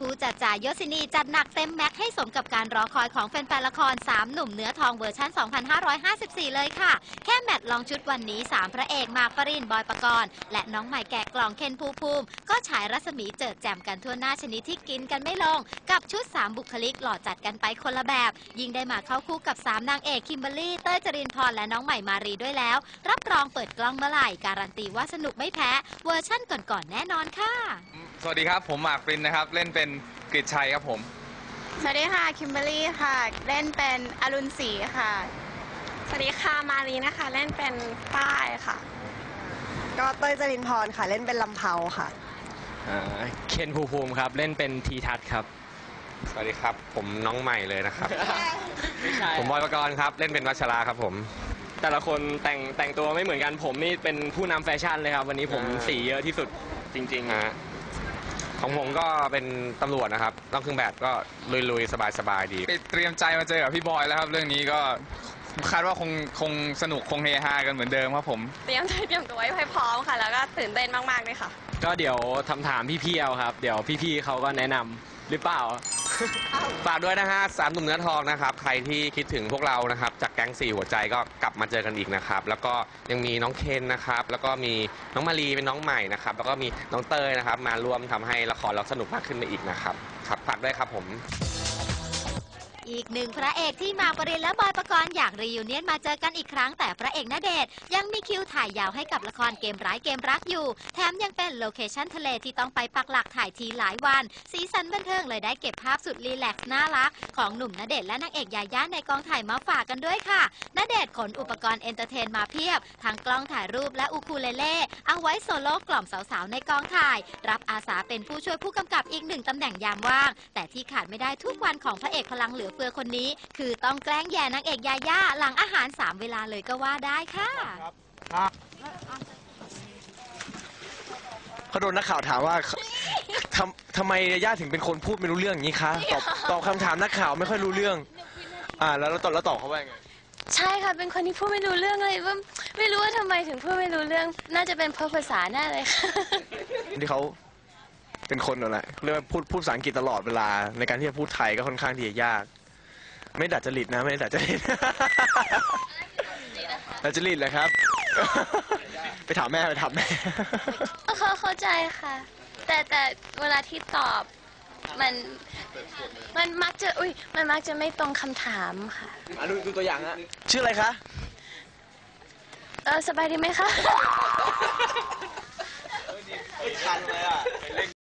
ผู้จัดจ่ายยศินีจัดหนักเต็มแม็กให้สมกับการรอคอยของแฟนๆละคร 3 หนุ่มเนื้อทองเวอร์ชัน2554 เลยค่ะ แค่แมตช์ลองชุดวันนี้ 3 พระเอกมากปรินบอยปกรณ์ และน้องใหม่แกะกล่องเคนภูภูมิ ก็ฉายรัศมีเจิดแจ่มกันทั่วหน้าชนิดที่กินกันไม่ลง กับชุด 3 บุคลิกหล่อจัดกันไปคนละแบบ ยิ่งได้มาเข้าคู่กับ 3 นางเอกคิมเบอรรี่เต้ยจรินพรและน้องใหม่มารีด้วยแล้ว รับรองเปิดกล้องเมื่อไหร่การันตีว่าสนุกไม่แพ้เวอร์ชั่นก่อนๆแน่นอนค่ะ สวัสดีครับ ผมหมากปรินนะครับ เล่นเป็นกฤษชัยครับผม สวัสดีค่ะ คิมเบอรรี่ค่ะ เล่นเป็นอรุณศรีค่ะ สวัสดีค่ะ มารีนะคะ เล่นเป็นป้ายค่ะ ก็เต้ยจรินพรค่ะ เล่นเป็นลำเพาค่ะอ่าเคนภูมิภูมิครับ เล่นเป็นทีทัศน์ครับ สวัสดีครับ ผมน้องใหม่เลยนะครับไม่ใช่ผมบอยประกรณ์ครับ เล่นเป็นวัชราครับผม แต่ละคนแต่งแต่งตัวไม่เหมือนกันผมนี่เป็นผู้นำแฟชั่นเลยครับ วันนี้ผมอ่าสีเยอะที่สุดจริงนะฮะ ของผมก็เป็นตำรวจนะครับต้องเครื่องแบบก็ลุยๆ สบายๆดีเตรียมใจมาเจอกับพี่บอยแล้วครับ เรื่องนี้ก็คาดว่าคงคงสนุกคงเฮฮากันเหมือนเดิมครับผม เตรียมใจเตรียมตัวไว้ให้พร้อมค่ะ แล้วก็ตื่นเต้นมากๆเลยค่ะๆก็เดี๋ยวทำถามพี่ๆเอาครับ เดี๋ยวพี่ๆเขาก็แนะนำหรือเปล่า ฝากด้วยนะฮะสามหนุ่มเนื้อทองนะครับ ใครที่คิดถึงพวกเรานะครับ จากแก๊งสี่หัวใจก็กลับมาเจอกันอีกนะครับ แล้วก็ยังมีน้องเคนนะครับ แล้วก็มีน้องมารีเป็นน้องใหม่นะครับ แล้วก็มีน้องเตยนะครับ มาร่วมทำให้ละครเราสนุกมากขึ้นไปอีกนะครับ ครับฝากด้วยครับผม อีกหนึ่งพระเอกที่มาปรินและบอยปกรณ์อยากรียูเนียนมาเจอกันอีกครั้งแต่พระเอกณเดชน์ยังมีคิวถ่ายยาวให้กับละครเกมร้ายเกมรักอยู่ แถมยังเป็นโลเคชั่นทะเลที่ต้องไปปักหลักถ่ายทีหลายวัน สีสันบันเทิงเลยได้เก็บภาพสุดรีแลกซ์น่ารัก ของหนุ่มณเดชน์และนางเอกยาย่าในกองถ่ายมาฝากกันด้วยค่ะณเดชน์ขนอุปกรณ์เอนเตอร์เทนมาเพียบทั้งกล้องถ่ายรูปและอูคูเลเล่เอาไว้โซโล่กล่อมสาวๆในกองถ่าย รับอาสาเป็นผู้ช่วยผู้กำกับอีกหนึ่งตำแหน่งยามว่าง แต่ที่ขาดไม่ได้ทุกวันของพระเอกพลังเหลือฟือคนนี้ คือต้องแกล้งแย่นางเอกยาย่าหลังอาหารสามเวลาเลยก็ว่าได้ค่ะ เขาโดนนักข่าวถามว่าทำทำไมย่าถึงเป็นคนพูดไม่รู้เรื่องอย่างนี้คะตอบตอบคำถามนักข่าวไม่ค่อยรู้เรื่อง อ่า แล้วเราตอบแล้วตอบเขาว่าไงใช่ค่ะ เป็นคนที่พูดไม่รู้เรื่องเลยว่าไม่รู้ว่าทำไมถึงพูดไม่รู้เรื่อง น่าจะเป็นเพราะภาษาแน่เลยค่ะ ที่เขาเป็นคนอะไรเรียกว่าพูดพูดภาษาอังกฤษตลอดเวลา ในการที่จะพูดไทยก็ค่อนข้างที่จะยาก ไม่ดัดจริตนะ ไม่ได้ดัดจริต ดัดจริตเลยครับ ไปถามแม่ไปถามแม่ เขาเข้าใจค่ะ แต่แต่เวลาที่ตอบมันมันมักจะอุ้ยมันมักจะไม่ตรงคำถามค่ะ อะดูดูตัวอย่างฮะชื่ออะไรคะ เออสบายดีไหมคะ ไม่ทันเลยอะ